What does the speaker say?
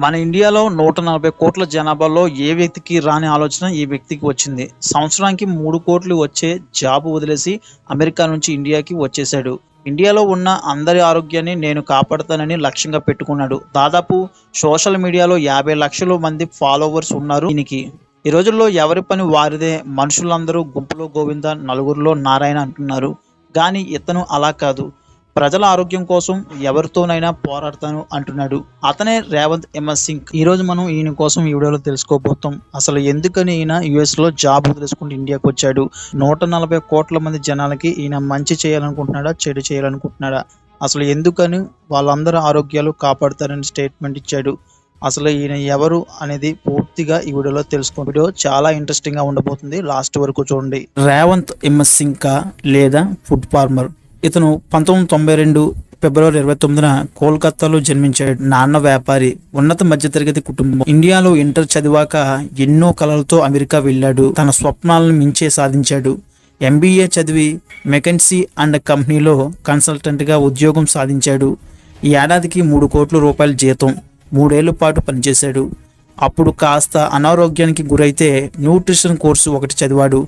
మన ఇండియాలో నూట నలభై కోట్ల జనాభాలో ఏ వ్యక్తికి రాని ఆలోచన ఈ వ్యక్తికి వచ్చింది. సంవత్సరానికి మూడు కోట్లు వచ్చే జాబ్ వదిలేసి అమెరికా నుంచి ఇండియాకి వచ్చేసాడు ఇండియాలో ఉన్న అందరి ఆరోగ్యాన్ని నేను కాపాడతానని లక్ష్యంగా పెట్టుకున్నాడు. దాదాపు సోషల్ మీడియాలో యాభై లక్షల మంది ఫాలోవర్స్ ఉన్నారు దీనికి. ఈ రోజుల్లో ఎవరి పని వారిదే. మనుషులందరూ గుంపులో గోవింద నలుగురిలో నారాయణ అంటున్నారు. కానీ ఇతను అలా కాదు. ప్రజల ఆరోగ్యం కోసం ఎవరితోనైనా పోరాడతాను అంటున్నాడు. అతనే రేవంత్ ఎంఎస్ సింగ్. ఈ రోజు మనం ఈయన కోసం ఈ వీడియోలో తెలుసుకోబోతాం. అసలు ఎందుకని ఈయన యుఎస్లో జాబ్ వదిలేసుకుంటూ ఇండియాకి వచ్చాడు? నూట నలభై కోట్ల మంది జనాలకి ఈయన మంచి చేయాలనుకుంటున్నాడా? చెడు చేయాలనుకుంటున్నాడా? అసలు ఎందుకని వాళ్ళందరి ఆరోగ్యాలు కాపాడుతారని స్టేట్మెంట్ ఇచ్చాడు. అసలు ఈయన ఎవరు అనేది పూర్తిగా ఈ వీడియోలో తెలుసుకో వీడియో చాలా ఇంట్రెస్టింగ్గా ఉండబోతుంది. లాస్ట్ వరకు చూడండి. రేవంత్ ఎంఎస్ సింగ్ లేదా ఫుడ్ ఫార్మర్ ఇతను పంతొమ్మిది తొంభై రెండు ఫిబ్రవరి ఇరవై తొమ్మిదిన కోల్కతాలో జన్మించాడు. నాన్న వ్యాపారి ఉన్నత మధ్యతరగతి కుటుంబం. ఇండియాలో ఇంటర్ చదివాక ఎన్నో కళలతో అమెరికా వెళ్ళాడు. తన స్వప్నాలను మించే సాధించాడు. ఎంబీఏ చదివి మెకెన్సీ అండ్ కంపెనీలో కన్సల్టెంట్గా ఉద్యోగం సాధించాడు. ఈ ఏడాదికి మూడు కోట్ల రూపాయల జీతం మూడేళ్ళ పాటు పనిచేశాడు. అప్పుడు కాస్త అనారోగ్యానికి గురైతే న్యూట్రిషన్ కోర్సు ఒకటి చదివాడు.